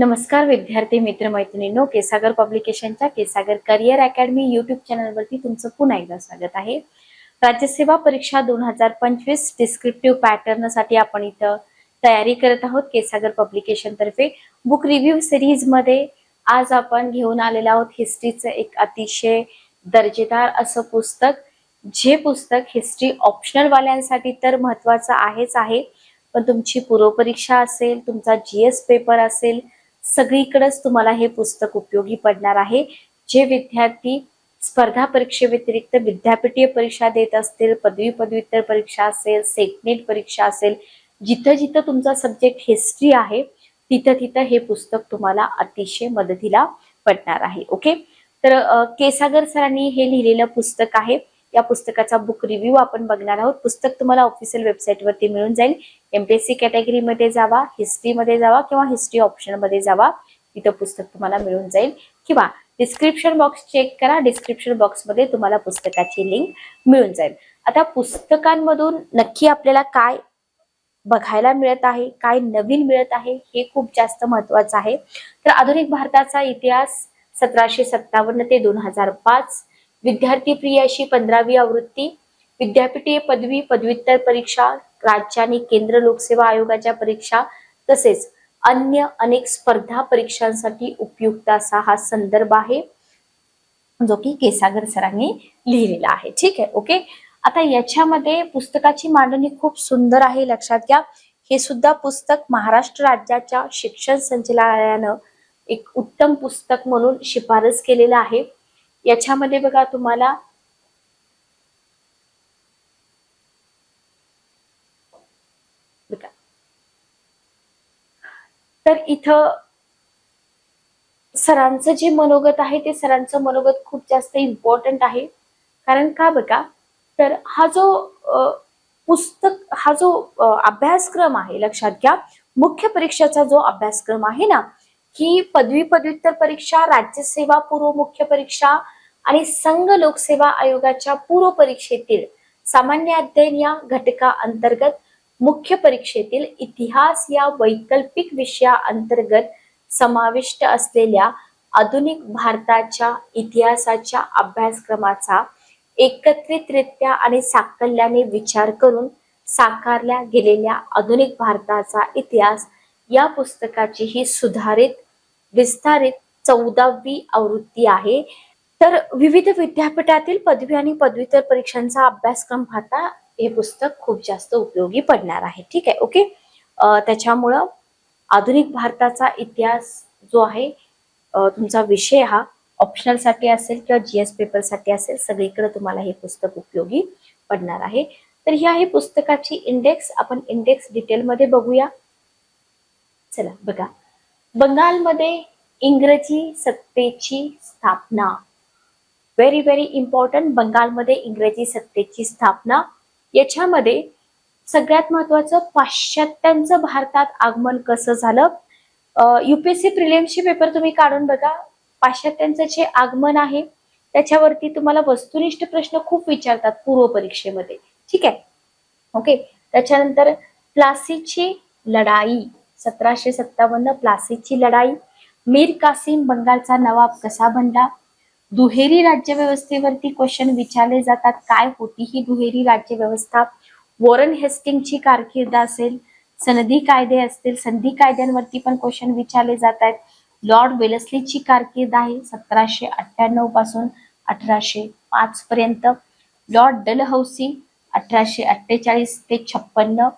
नमस्कार विद्यार्थी मित्र मैत्रिणींनो केसागर पब्लिकेशनच्या केसागर करिअर अकॅडमी युट्यूब चॅनलवरती तुमचं पुन्हा एकदा स्वागत आहे. राज्यसेवा परीक्षा दोन हजार पंचवीस डिस्क्रिप्टिव्ह पॅटर्नसाठी आपण इथं तयारी करत आहोत केसागर पब्लिकेशन तर्फे. बुक रिव्ह्यू सिरीजमध्ये आज आपण घेऊन आलेलो आहोत हिस्ट्रीचं एक अतिशय दर्जेदार असं पुस्तक. जे पुस्तक हिस्ट्री ऑप्शनल वाल्यांसाठी तर महत्वाचं आहेच आहे पण तुमची पूर्वपरीक्षा असेल तुमचा जीएस पेपर असेल सगळीकडेच तुम्हाला हे पुस्तक उपयोगी पडणार आहे. जे विद्यार्थी स्पर्धा परीक्षेव्यतिरिक्त विद्यापीठीय परीक्षा देत असतील पदवी पदव्युत्तर परीक्षा असेल सेकनेट परीक्षा असेल जिथं जिथं तुमचा सब्जेक्ट हिस्ट्री आहे तिथं तिथं हे पुस्तक तुम्हाला अतिशय मदतीला पडणार आहे. ओके तर केसागर सरांनी हे लिहिलेलं पुस्तक आहे. या पुस्तकाचा बुक रिव्ह्यू आपण बघणार आहोत. पुस्तक तुम्हाला ऑफिशियल वेबसाईटवरती मिळून जाईल. एमपीएससी कॅटेगरीमध्ये जावा हिस्ट्रीमध्ये जावा किंवा हिस्ट्री ऑप्शनमध्ये जावा. तिथं पुस्तक तुम्हाला मिळून जाईल. किंवा डिस्क्रिप्शन बॉक्स चेक करा. डिस्क्रिप्शन बॉक्समध्ये तुम्हाला पुस्तकाची लिंक मिळून जाईल. आता पुस्तकांमधून नक्की आपल्याला काय बघायला मिळत आहे काय नवीन मिळत आहे हे खूप जास्त महत्वाचं आहे. तर आधुनिक भारताचा इतिहास सतराशे सत्तावन्न ते दोन हजार पाच विद्यार्थी प्रिय अशी पंधरावी आवृत्ती विद्यापीठीय पदवी पदव्युत्तर परीक्षा राज्य आणि केंद्र लोकसेवा आयोगाच्या परीक्षा तसेच अन्य अनेक स्पर्धा परीक्षांसाठी उपयुक्त असा हा संदर्भ आहे जो की केसागर सरांनी लिहिलेला आहे. ठीक आहे ओके? आता याच्यामध्ये पुस्तकाची मांडणी खूप सुंदर आहे लक्षात घ्या. हे सुद्धा पुस्तक महाराष्ट्र राज्याच्या शिक्षण संचालनालयानं एक उत्तम पुस्तक म्हणून शिफारस केलेलं आहे. याच्यामध्ये बघा तुम्हाला बघा. तर इथं सरांचं जे मनोगत आहे ते सरांचं मनोगत खूप जास्त इम्पॉर्टंट आहे. कारण का बघा? तर हा जो पुस्तक हा जो अभ्यासक्रम आहे लक्षात घ्या. मुख्य परीक्षेचा जो अभ्यासक्रम आहे ना ही पदवी पदव्युत्तर परीक्षा राज्यसेवा पूर्व मुख्य परीक्षा आणि संघ लोकसेवा आयोगाच्या पूर्व परीक्षेतील सामान्य अध्ययन या घटका अंतर्गत मुख्य परीक्षेतील इतिहास या वैकल्पिक विषया अंतर्गत समाविष्ट असलेल्या आधुनिक भारताच्या इतिहासाच्या अभ्यासक्रमाचा एकत्रितरित्या आणि साकल्याने विचार करून साकारल्या गेलेल्या आधुनिक भारताचा इतिहास या पुस्तकाची ही सुधारित विस्तारित चौदावी आवृत्ती आहे. तर विविध विद्यापीठातील पदवी आणि पदव्युत्तर परीक्षांचा अभ्यासक्रम पाहता हे पुस्तक खूप जास्त उपयोगी पडणार आहे. ठीक आहे ओके? त्याच्यामुळं आधुनिक भारताचा इतिहास जो आहे तुमचा विषय हा ऑप्शनलसाठी असेल किंवा जीएस पेपरसाठी असेल सगळीकडे तुम्हाला हे पुस्तक उपयोगी पडणार आहे. तर ही आहे पुस्तकाची इंडेक्स आपण इंडेक्स डिटेलमध्ये बघूया. चला बघा. बंगालमध्ये इंग्रजी सत्तेची स्थापना. व्हेरी व्हेरी इम्पॉर्टंट बंगालमध्ये इंग्रजी सत्तेची स्थापना. याच्यामध्ये सगळ्यात महत्वाचं पाश्चात्यांचं भारतात आगमन कसं झालं? युपीएससी प्रिलियमचे पेपर तुम्ही काढून बघा. पाश्चात्यांचं जे आगमन आहे त्याच्यावरती तुम्हाला वस्तुनिष्ठ प्रश्न खूप विचारतात पूर्व परीक्षेमध्ये. ठीक आहे? ओके त्याच्यानंतर प्लासीची लढाई. सतराशे सत्तावन्न प्लासीची लढाई. मीर कासिम बंगालचा नवाब कसा बनला? दुहेरी राज्यव्यवस्थेवरती क्वेश्चन विचारले जातात काय होती ही दुहेरी राज्यव्यवस्था? वॉरन हेस्टिंगची कारकीर्द असेल सनदी कायदे असतील संधी कायद्यांवरती पण क्वेश्चन विचारले जात आहेत. लॉर्ड वेलस्लीची कारकीर्द आहे सतराशे अठ्ठ्याण्णवपासून अठराशे पाच पर्यंत. लॉर्ड डलहौसी अठराशे अठ्ठेचाळीस ते छप्पन्न.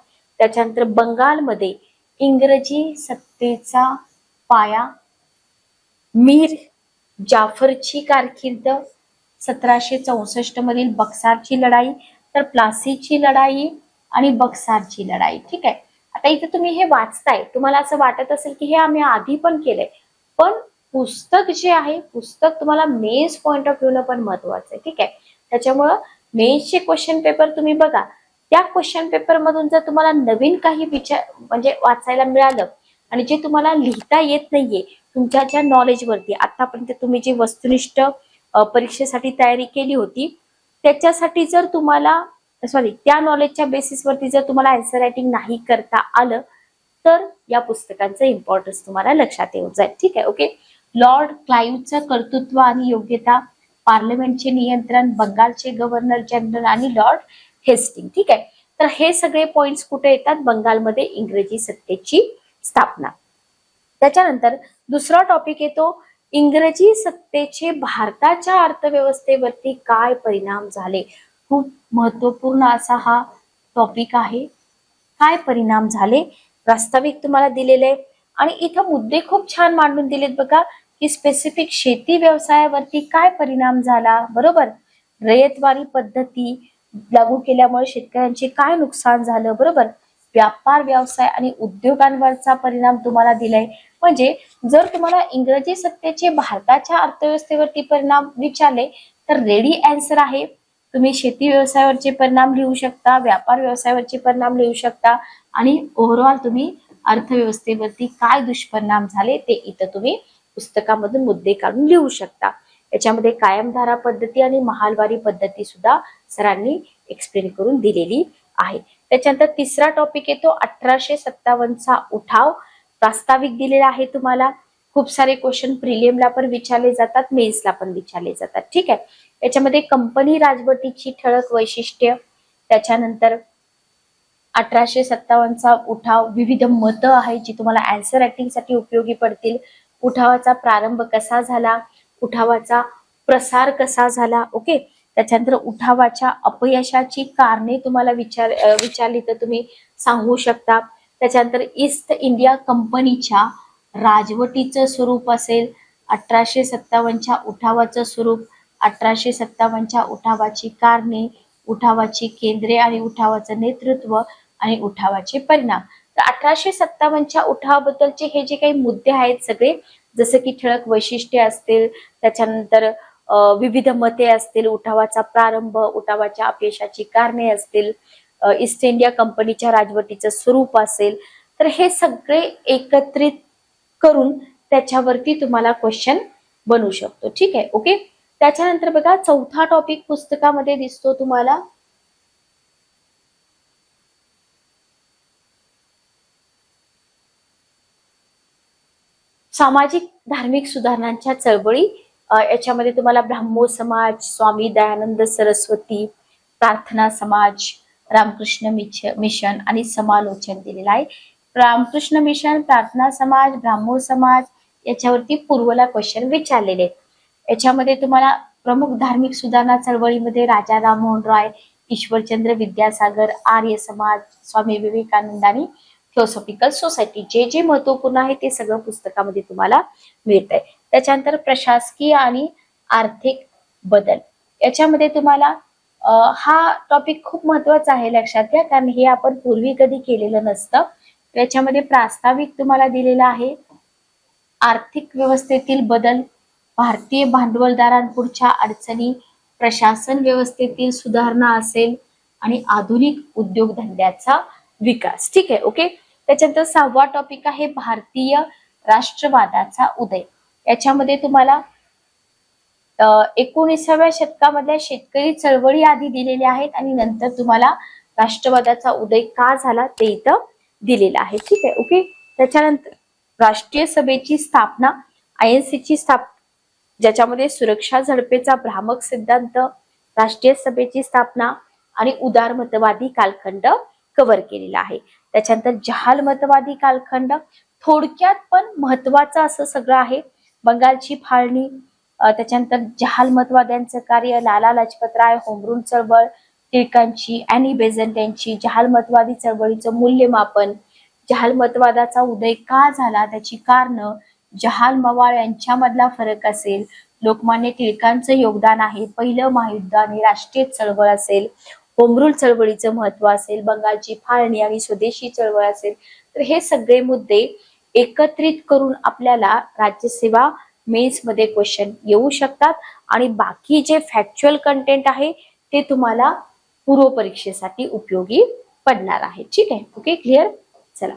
त्याच्यानंतर बंगालमध्ये इंग्रजी सत्तेचा पाया. मीर जाफरची कारकीर्द सतराशे चौसष्ट मधील बक्सारची लढाई तर प्लासीची लढाई आणि बक्सारची लढाई. ठीक आहे? आता इथे तुम्ही हे वाचताय. तुम्हाला असं वाटत असेल की हे आम्ही आधी पण केलंय. पण पुस्तक जे आहे पुस्तक तुम्हाला मेन्स पॉइंट ऑफ व्ह्यू पण महत्वाचं आहे. ठीक आहे? त्याच्यामुळं मेन्सचे क्वेश्चन पेपर तुम्ही बघा. त्या क्वेश्चन पेपर मधून जर तुम्हाला नवीन काही विचार म्हणजे वाचायला मिळालं आणि जे तुम्हाला लिहिता येत नाहीये तुमच्या ज्या नॉलेजवरती आतापर्यंत तुम्ही जी वस्तुनिष्ठ परीक्षेसाठी तयारी केली होती त्याच्यासाठी जर तुम्हाला सॉरी त्या नॉलेजच्या बेसिसवरती जर तुम्हाला आन्सर रायटिंग नाही करता आलं तर या पुस्तकांचं इम्पॉर्टन्स तुम्हाला लक्षात येऊन जाईल. ठीक आहे ओके लॉर्ड क्लाईव्हचं कर्तृत्व आणि योग्यता पार्लमेंटचे नियंत्रण बंगालचे गव्हर्नर जनरल आणि लॉर्ड हेस्टिंग ठीक आहे? तर हे सगळे पॉइंट्स कुठे येतात? बंगालमध्ये इंग्रजी सत्तेची स्थापना. त्याच्यानंतर दुसरा टॉपिक येतो इंग्रजी सत्तेचे भारताच्या अर्थव्यवस्थेवरती काय परिणाम झाले? खूप महत्त्वपूर्ण असा हा टॉपिक आहे. काय परिणाम झाले? प्रास्ताविक तुम्हाला दिलेले आहे आणि इथं मुद्दे खूप छान मांडून दिलेत बघा की स्पेसिफिक शेती व्यवसायावरती काय परिणाम झाला? बरोबर? रयतवारी पद्धती लागू केल्यामुळे शेतकऱ्यांचे काय नुकसान झालं बरोबर? व्यापार व्यवसाय आणि उद्योगांवरचा परिणाम तुम्हाला दिलाय. म्हणजे जर तुम्हाला इंग्रजी सत्तेचे भारताच्या अर्थव्यवस्थेवरती परिणाम विचारले तर रेडी अँसर आहे. तुम्ही शेती व्यवसायावरचे परिणाम लिहू शकता व्यापार व्यवसायावरचे परिणाम लिहू शकता आणि ओव्हरऑल तुम्ही अर्थव्यवस्थेवरती काय दुष्परिणाम झाले ते इथं तुम्ही पुस्तकामधून मुद्दे काढून लिहू शकता. याच्यामध्ये कायमधारा पद्धती आणि महालवारी पद्धती सुद्धा सरांनी एक्सप्लेन करून दिलेली आहे. त्याच्यानंतर तिसरा टॉपिक येतो अठराशे सत्तावन्नचा उठाव. प्रास्ताविक दिलेला आहे तुम्हाला. खूप सारे क्वेश्चन प्रिलियमला पण विचारले जातात मेन्सला पण विचारले जातात. ठीक आहे? याच्यामध्ये कंपनी राजवटीची ठळक वैशिष्ट्य. त्याच्यानंतर अठराशे सत्तावन्नचा उठाव. विविध मतं आहेत जी तुम्हाला अँसर अॅक्टिंगसाठी उपयोगी पडतील. उठावाचा प्रारंभ कसा झाला? उठावाचा प्रसार कसा झाला? ओके त्याच्यानंतर उठावाच्या अपयशाची कारणे तुम्हाला विचार विचारली तर तुम्ही सांगू शकता. त्याच्यानंतर ईस्ट इंडिया कंपनीच्या राजवटीचं स्वरूप असेल अठराशे सत्तावन्नच्या उठावाचं स्वरूप अठराशे सत्तावन्नच्या उठावाची कारणे उठावाची केंद्रे आणि उठावाचं नेतृत्व आणि उठावाचे परिणाम. तर अठराशे सत्तावन्नच्या उठावाबद्दलचे हे जे काही मुद्दे आहेत सगळे जसं की ठळक वैशिष्ट्ये असतील त्याच्यानंतर विविध मते असतील उठावाचा प्रारंभ उठावाच्या अपयशाची कारणे असतील ईस्ट इंडिया कंपनीच्या राजवटीचं स्वरूप असेल तर हे सगळे एकत्रित करून त्याच्यावरती तुम्हाला क्वेश्चन बनवू शकतो. ठीक आहे? ओके त्याच्यानंतर बघा चौथा टॉपिक पुस्तकामध्ये दिसतो तुम्हाला. सामाजिक धार्मिक सुधारणांच्या चळवळी याच्यामध्ये तुम्हाला ब्राह्मो समाज स्वामी दयानंद सरस्वती प्रार्थना समाज रामकृष्ण मिशन आणि समालोचन दिलेलं आहे. रामकृष्ण मिशन प्रार्थना समाज ब्राह्मो समाज याच्यावरती पूर्वला क्वेश्चन विचारलेले याच्यामध्ये तुम्हाला प्रमुख धार्मिक सुधारणा चळवळीमध्ये राजा राममोहन रॉय ईश्वरचंद्र विद्यासागर आर्य समाज स्वामी विवेकानंद आणि थिओसॉफिकल सोसायटी जे जे महत्त्वपूर्ण आहे ते सगळं पुस्तकामध्ये तुम्हाला मिळत आहे त्याच्यानंतर प्रशासकीय आणि आर्थिक बदल. याच्यामध्ये तुम्हाला हा टॉपिक खूप महत्त्वाचा आहे लक्षात घ्या कारण हे आपण पूर्वी कधी केलेलं नसतं. याच्यामध्ये प्रास्ताविक तुम्हाला दिलेला आहे. आर्थिक व्यवस्थेतील बदल भारतीय भांडवलदारांपुढच्या अडचणी प्रशासन व्यवस्थेतील सुधारणा असेल आणि आधुनिक उद्योगधंद्याचा विकास. ठीक आहे ओके? त्याच्यानंतर सहावा टॉपिक आहे भारतीय राष्ट्रवादाचा उदय. याच्यामध्ये तुम्हाला एकोणीसाव्या शतकामधल्या शेतकरी चळवळी आधी दिलेल्या आहेत आणि नंतर तुम्हाला राष्ट्रवादाचा उदय का झाला ते इथं दिलेलं आहे. ठीक आहे ओके त्याच्यानंतर राष्ट्रीय सभेची स्थापना आय एन ची स्थाप ज्याच्यामध्ये सुरक्षा झडपेचा भ्रामक सिद्धांत राष्ट्रीय सभेची स्थापना आणि उदारमतवादी कालखंड कव्हर केलेला आहे. त्याच्यानंतर जहाल मतवादी कालखंड थोडक्यात पण महत्वाचं असं सगळं आहे. बंगालची फाळणी त्याच्यानंतर जहाल मतवाद्यांचं कार्य लाला लजपतराय होमरूल चळवळ टिळकांची अॅनी बेझंट यांची जहाल मतवादी चळवळीचं मूल्यमापन जहाल मतवादाचा उदय का झाला त्याची कारणं जहाल मवाळ यांच्यामधला फरक असेल लोकमान्य टिळकांचं योगदान आहे पहिलं महायुद्ध आणि राष्ट्रीय चळवळ असेल होमरूल चळवळीचं महत्त्व असेल बंगालची फाळणी आणि स्वदेशी चळवळ असेल तर हे सगळे मुद्दे एकत्रित करून आपल्याला राज्यसेवा मेन्समध्ये क्वेश्चन येऊ शकतात. आणि बाकी जे फॅक्च्युअल कंटेंट आहे ते तुम्हाला पूर्व परीक्षेसाठी उपयोगी पडणार आहे. ठीक आहे? ओके क्लिअर चला.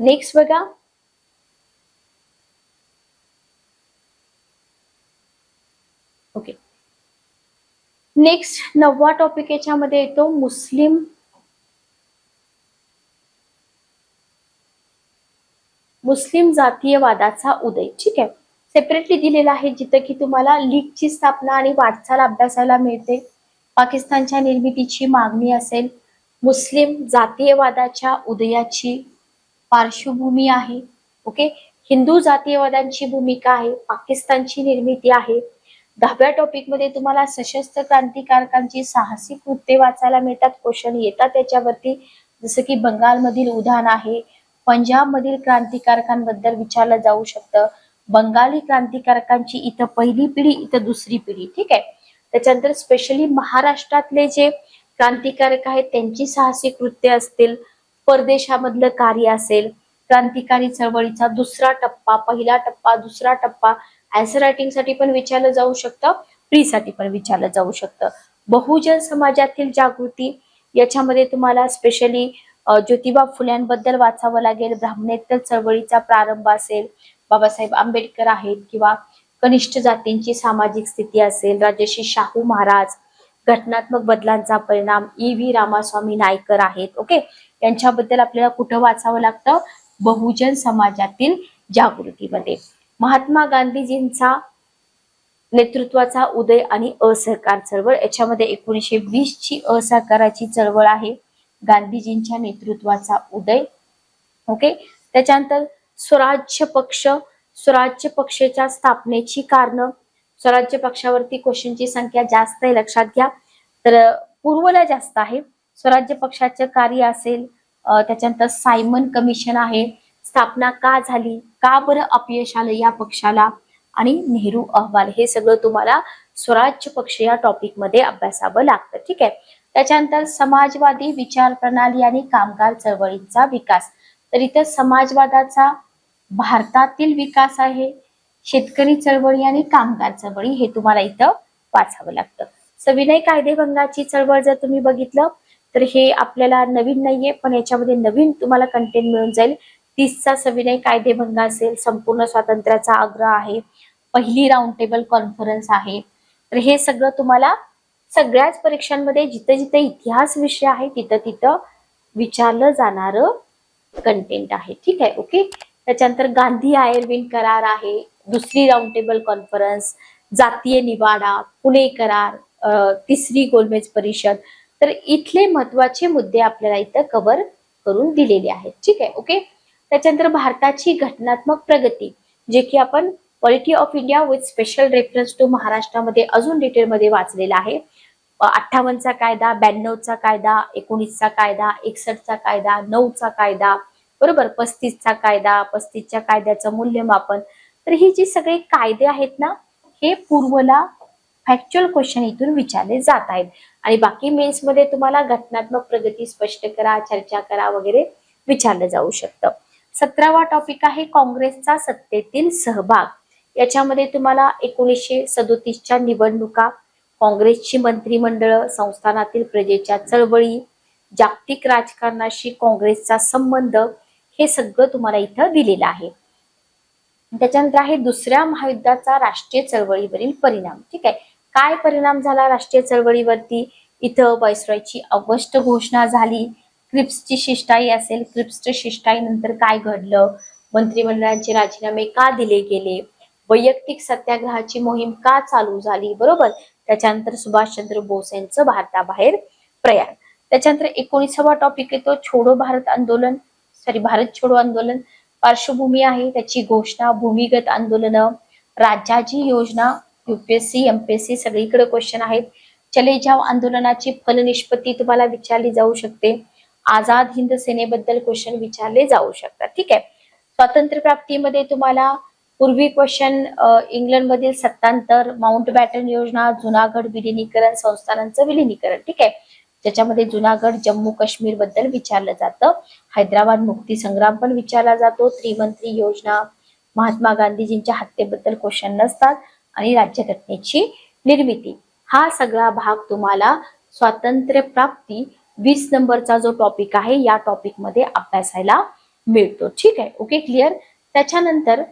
नेक्स्ट बघा. ओके नेक्स्ट नववा टॉपिक याच्यामध्ये येतो मुस्लिम. मुस्लिम जातीयवादाचा उदय. ठीक आहे? सेपरेटली दिलेला आहे जिथं की तुम्हाला लीगची स्थापना आणि वाटचाल अभ्यासाला मिळते. पाकिस्तानच्या निर्मितीची मागणी असेल. मुस्लिम जातीयवादाच्या उदयाची पार्श्वभूमी आहे. ओके हिंदू जातीयवादांची भूमिका आहे. पाकिस्तानची निर्मिती आहे. दहाव्या टॉपिकमध्ये तुम्हाला सशस्त्र क्रांतिकारकांची साहसी कृत्ये वाचायला मिळतात क्वेश्चन येतात त्याच्यावरती. जसं की बंगालमधील उदाहरण आहे पंजाबमधील क्रांतिकारकांबद्दल विचारलं जाऊ शकतं. बंगाली क्रांतिकारकांची इथं पहिली पिढी इथं दुसरी पिढी ठीक आहे? त्याच्यानंतर स्पेशली महाराष्ट्रातले जे क्रांतिकारक आहेत त्यांची साहसी कृत्य असतील. परदेशामधलं कार्य असेल. क्रांतिकारी चळवळीचा दुसरा टप्पा पहिला टप्पा दुसरा टप्पा. आन्सर रायटिंगसाठी पण विचारलं जाऊ शकतं प्री साठी पण विचारलं जाऊ शकतं. बहुजन समाजातील जागृती याच्यामध्ये तुम्हाला स्पेशली ज्योतिबा फुल्यांबद्दल वाचावं लागेल. ब्राह्मणेतर चळवळीचा प्रारंभ असेल बाबासाहेब आंबेडकर आहेत किंवा कनिष्ठ जातींची सामाजिक स्थिती असेल राजर्षी शाहू महाराज घटनात्मक बदलांचा परिणाम ई व्ही रामास्वामी नायकर आहेत ओके यांच्याबद्दल आपल्याला कुठं वाचावं लागतं? बहुजन समाजातील जागृतीमध्ये. महात्मा गांधीजींचा नेतृत्वाचा उदय आणि असहकार चळवळ. याच्यामध्ये एकोणीसशे वीस ची असहकाराची चळवळ आहे. गांधीजींच्या नेतृत्वाचा उदय. ओके? त्याच्यानंतर स्वराज्य पक्ष. स्वराज्य पक्षाच्या स्थापनेची कारण. स्वराज्य पक्षावरती क्वेश्चनची संख्या जास्त आहे लक्षात घ्या. तर पूर्वला जास्त आहे. स्वराज्य पक्षाचं कार्य असेल त्याच्यानंतर सायमन कमिशन आहे. स्थापना का झाली? का बरं अपयश आलं या पक्षाला? आणि नेहरू अहवाल हे सगळं तुम्हाला स्वराज्य पक्ष या टॉपिकमध्ये अभ्यासावं लागतं ठीक आहे? त्याच्यानंतर समाजवादी विचार प्रणाली आणि कामगार चळवळींचा विकास. तर इथं समाजवादाचा भारतातील विकास आहे. शेतकरी चळवळी आणि कामगार चळवळी हे तुम्हाला इथं वाचावं लागतं. सविनय कायदेभंगाची चळवळ जर तुम्ही बघितलं तर हे आपल्याला नवीन नाहीये पण याच्यामध्ये नवीन तुम्हाला कंटेंट मिळून जाईल. तीसचा सविनय कायदेभंग असेल संपूर्ण स्वातंत्र्याचा आग्रह आहे पहिली राऊंड टेबल कॉन्फरन्स आहे. तर हे सगळं तुम्हाला सगळ्याच परीक्षांमध्ये जिथं जिथं इतिहास विषय आहे तिथं तिथं विचारलं जाणार कंटेंट आहे. ठीक आहे ओके त्याच्यानंतर गांधी आयर्विन करार आहे दुसरी राऊंड टेबल कॉन्फरन्स जातीय निवाडा पुणे करार तिसरी गोलमेज परिषद. तर इथले महत्त्वाचे मुद्दे आपल्याला इथं कव्हर करून दिलेले आहेत. ठीक आहे ओके त्याच्यानंतर भारताची घटनात्मक प्रगती जे की आपण polity of India with special reference to महाराष्ट्रामध्ये अजून डिटेलमध्ये वाचलेला आहे. अठ्ठावन्नचा कायदा ब्याण्णवचा कायदा एकोणीसचा कायदा एकसष्टचा कायदा नऊचा कायदा बरोबर? पस्तीसचा कायदा पस्तीसच्या कायद्याचं मूल्यमापन. तर ही जी सगळे कायदे आहेत ना हे पूर्वला फॅक्च्युअल क्वेश्चन इथून विचारले जात आहेत. आणि बाकी मेन्समध्ये तुम्हाला घटनात्मक प्रगती स्पष्ट करा चर्चा करा वगैरे विचारलं जाऊ शकतं. सतरावा टॉपिक आहे काँग्रेसचा सत्तेतील सहभाग. याच्यामध्ये तुम्हाला एकोणीसशे सदोतीसच्या निवडणुका काँग्रेसची मंत्रिमंडळ संस्थानातील प्रजेच्या चळवळी जागतिक राजकारणाशी काँग्रेसचा संबंध हे सगळं तुम्हाला इथं दिलेलं आहे. त्याच्यानंतर आहे दुसऱ्या महायुद्धाचा राष्ट्रीय चळवळीवरील परिणाम. ठीक आहे. काय परिणाम झाला राष्ट्रीय चळवळीवरती? इथं वायसरॉयची अवष्ट घोषणा झाली. क्रिप्सची शिष्टाई असेल क्रिप्सच्या शिष्टाई नंतर काय घडलं? मंत्रिमंडळाचे राजीनामे का दिले गेले? वैयक्तिक सत्याग्रहाची मोहीम का चालू झाली? बरोबर? त्याच्यानंतर सुभाषचंद्र बोस यांचं भारताबाहेर प्रयाण. त्याच्यानंतर एकोणीसावा टॉपिक येतो छोडो भारत आंदोलन. सॉरी भारत छोडो आंदोलन. पार्श्वभूमी आहे त्याची घोषणा भूमिगत आंदोलन. राज्याची योजना युपीएससी एमपीएससी सगळीकडे क्वेश्चन आहेत. चले जाव आंदोलनाची फलनिष्पत्ती तुम्हाला विचारली जाऊ शकते. आझाद हिंद सेनेबद्दल क्वेश्चन विचारले जाऊ शकतात. ठीक आहे? स्वातंत्र्य प्राप्तीमध्ये तुम्हाला पूर्वी क्वेश्चन इंग्लंडमधील सत्तांतर माउंट बॅटन योजना जुनागड विलिनीकरण संस्थानांचं विलिनीकरण. ठीक आहे? ज्याच्यामध्ये जुनागड जम्मू काश्मीरबद्दल विचारलं जातं. हैदराबाद मुक्ती संग्राम पण विचारला जातो. त्रिमंत्री योजना महात्मा गांधीजींच्या हत्येबद्दल क्वेश्चन नसतात. आणि राज्यघटनेची निर्मिती. हा सगळा भाग तुम्हाला स्वातंत्र्य प्राप्ती वीस नंबरचा जो टॉपिक आहे या टॉपिकमध्ये अभ्यासायला मिळतो. ठीक आहे? ओके क्लिअर त्याच्यानंतर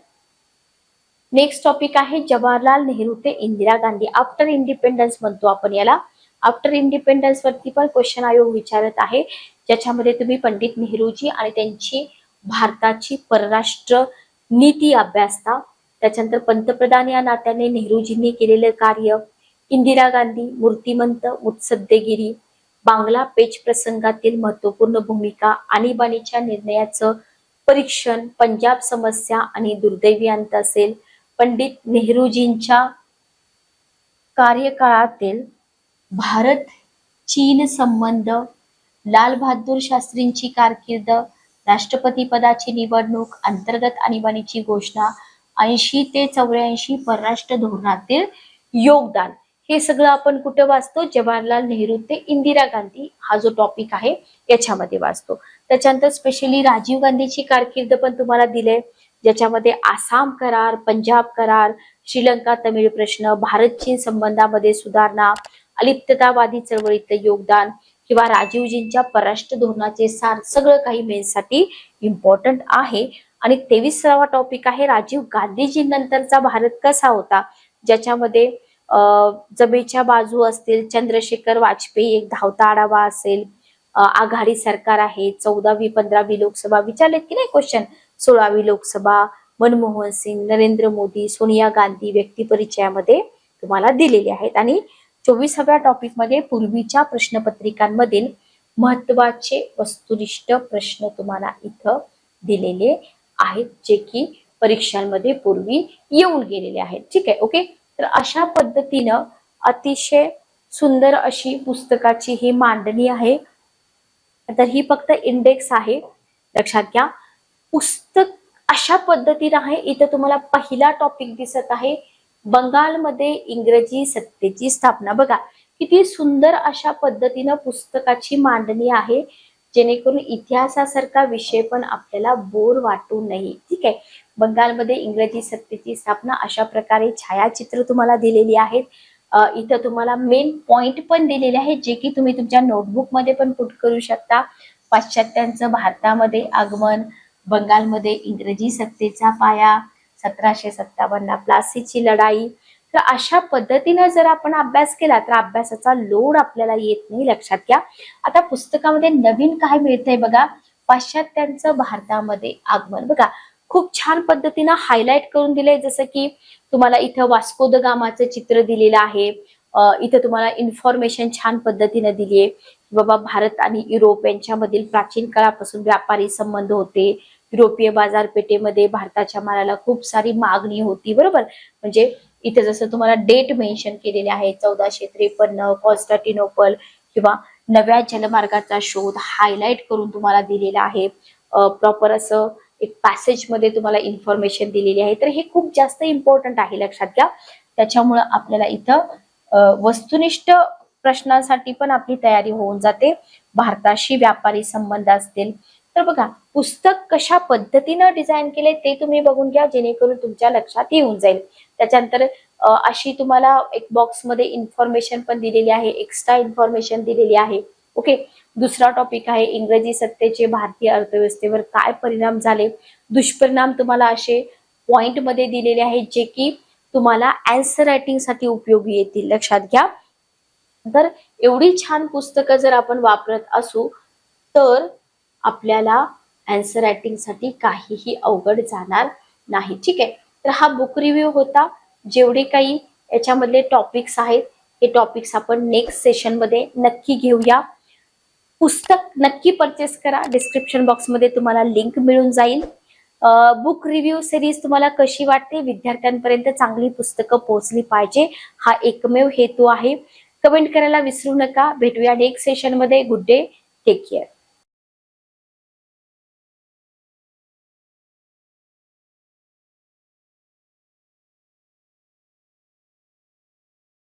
नेक्स्ट टॉपिक आहे जवाहरलाल नेहरू ते इंदिरा गांधी. आफ्टर इंडिपेंडन्स म्हणतो आपण याला. आफ्टर इंडिपेंडन्स वरती पण क्वेश्चन आयोग विचारत आहे. ज्याच्यामध्ये तुम्ही पंडित नेहरूजी आणि त्यांची भारताची परराष्ट्र नीती अभ्यासता. त्याच्यानंतर पंतप्रधान या नात्याने नेहरूजींनी केलेलं कार्य. इंदिरा गांधी मूर्तिमंत मुत्सद्देगिरी. बांगला पेच प्रसंगातील महत्त्वपूर्ण भूमिका आणीबाणीच्या निर्णयाचं परीक्षण पंजाब समस्या आणि दुर्दैवी अंत असेल. पंडित नेहरूजींच्या कार्यकाळातील भारत चीन संबंध लाल बहादूर शास्त्रींची कारकीर्द राष्ट्रपती पदाची निवडणूक अंतर्गत आणीबाणीची घोषणा ऐंशी ते चौऱ्याऐंशी परराष्ट्र धोरणातील योगदान. हे सगळं आपण कुठं वाचतो? जवाहरलाल नेहरू ते इंदिरा गांधी हा जो टॉपिक आहे याच्यामध्ये वाचतो. त्याच्यानंतर स्पेशली राजीव गांधीची कारकीर्द पण तुम्हाला दिले ज्याच्यामध्ये आसाम करार पंजाब करार श्रीलंका तमिळ प्रश्न भारत चीन संबंधामध्ये सुधारणा अलिप्ततावादी चळवळीतलं योगदान किंवा राजीवजींच्या परराष्ट्र धोरणाचे सार सगळं काही मेन्ससाठी इम्पॉर्टंट आहे. आणि तेवीसावा टॉपिक आहे राजीव गांधीजींनंतरचा भारत कसा होता? ज्याच्यामध्ये जमेच्या बाजू असतील चंद्रशेखर वाजपेयी एक धावता आढावा असेल आघाडी सरकार आहे चौदावी पंधरावी लोकसभा विचारलेत की नाही क्वेश्चन सोळावी लोकसभा मनमोहन सिंग नरेंद्र मोदी सोनिया गांधी व्यक्तिपरिचयामध्ये तुम्हाला दिलेले आहेत. आणि चोवीसाव्या टॉपिकमध्ये पूर्वीच्या प्रश्नपत्रिकांमधील महत्त्वाचे वस्तुनिष्ठ प्रश्न तुम्हाला इथं दिलेले आहेत जे की परीक्षांमध्ये पूर्वी येऊन गेलेले आहेत. ठीक आहे ओके तर अशा पद्धतीनं अतिशय सुंदर अशी पुस्तकाची ही मांडणी आहे. तर ही फक्त इंडेक्स आहे. लक्षात घ्या. पुस्तक अशा पद्धतीनं आहे. इथं तुम्हाला पहिला टॉपिक दिसत आहे. बंगालमध्ये इंग्रजी सत्तेची स्थापना. बघा किती सुंदर अशा पद्धतीनं पुस्तकाची मांडणी आहे. जेणेकरून इतिहासासारखा विषय पण आपल्याला बोर वाटू नये. ठीक आहे? बंगालमध्ये इंग्रजी सत्तेची स्थापना अशा प्रकारे छायाचित्र तुम्हाला दिलेली आहेत. इथं तुम्हाला मेन पॉइंट पण दिलेले आहेत जे की तुम्ही तुमच्या नोटबुकमध्ये पण पुट करू शकता. पाश्चात्यांचं भारतामध्ये आगमन बंगालमध्ये इंग्रजी सत्तेचा पाया सतराशे सत्तावन्न प्लासीची लढाई तर अशा पद्धतीनं जर आपण अभ्यास केला तर अभ्यासाचा लोड आपल्याला येत नाही लक्षात घ्या. आता पुस्तकामध्ये नवीन काय मिळतंय बघा? पाश्चात्यांचं भारतामध्ये आगमन. बघा खूप छान पद्धतीनं हायलाईट करून दिलंय जसं की तुम्हाला इथं वास्को द गामाचं चित्र दिलेलं आहे. इथं तुम्हाला इन्फॉर्मेशन छान पद्धतीनं दिली आहे बाबा भारत आणि युरोप यांच्यामधील प्राचीन काळापासून व्यापारी संबंध होते. युरोपीय बाजारपेठेमध्ये भारताच्या मालाला खूप सारी मागणी होती बरोबर? म्हणजे इथे जसं तुम्हाला डेट मेन्शन केलेले आहे चौदाशे त्रेपन्न कॉन्स्टॅटिनोपल किंवा नव्या जलमार्गाचा शोध हायलाइट करून तुम्हाला दिलेला आहे. प्रॉपर असं एक पॅसेजमध्ये तुम्हाला इन्फॉर्मेशन दिलेली आहे. तर हे खूप जास्त इम्पॉर्टंट आहे लक्षात घ्या. त्याच्यामुळं आपल्याला इथं वस्तुनिष्ठ प्रश्नांसाठी पण आपली तयारी होऊन जाते. भारताशी व्यापारी संबंध असतील तर बघा पुस्तक कशा पद्धतीनं डिझाईन केले ते तुम्ही बघून घ्या जेणेकरून तुमच्या लक्षात येऊन जाईल. त्याच्यानंतर अशी तुम्हाला एक बॉक्समध्ये इन्फॉर्मेशन पण दिलेली आहे एक्स्ट्रा इन्फॉर्मेशन दिलेली आहे. ओके दुसरा टॉपिक आहे इंग्रजी सत्तेचे भारतीय अर्थव्यवस्थेवर काय परिणाम झाले? दुष्परिणाम तुम्हाला असे पॉइंटमध्ये दिलेले आहेत जे की तुम्हाला अँसर रायटिंगसाठी उपयोगी येतील. लक्षात घ्या. तर एवढी छान पुस्तकं जर आपण वापरत असू तर आपल्याला अँसर रायटिंगसाठी काहीही अवघड जाणार नाही. ठीक आहे? तर हा बुक रिव्ह्यू होता. जेवढे काही याच्यामधले टॉपिक्स आहेत हे टॉपिक्स आपण नेक्स्ट सेशनमध्ये नक्की घेऊया. पुस्तक नक्की परचेस करा. डिस्क्रिप्शन बॉक्समध्ये तुम्हाला लिंक मिळून जाईल. बुक रिव्ह्यू सिरीज तुम्हाला कशी वाटते? विद्यार्थ्यांपर्यंत चांगली पुस्तकं पोहोचली पाहिजे. हा एकमेव हेतू आहे. कमेंट करायला विसरू नका. भेटूया नेक्स्ट सेशनमध्ये गुड डे टेक केअर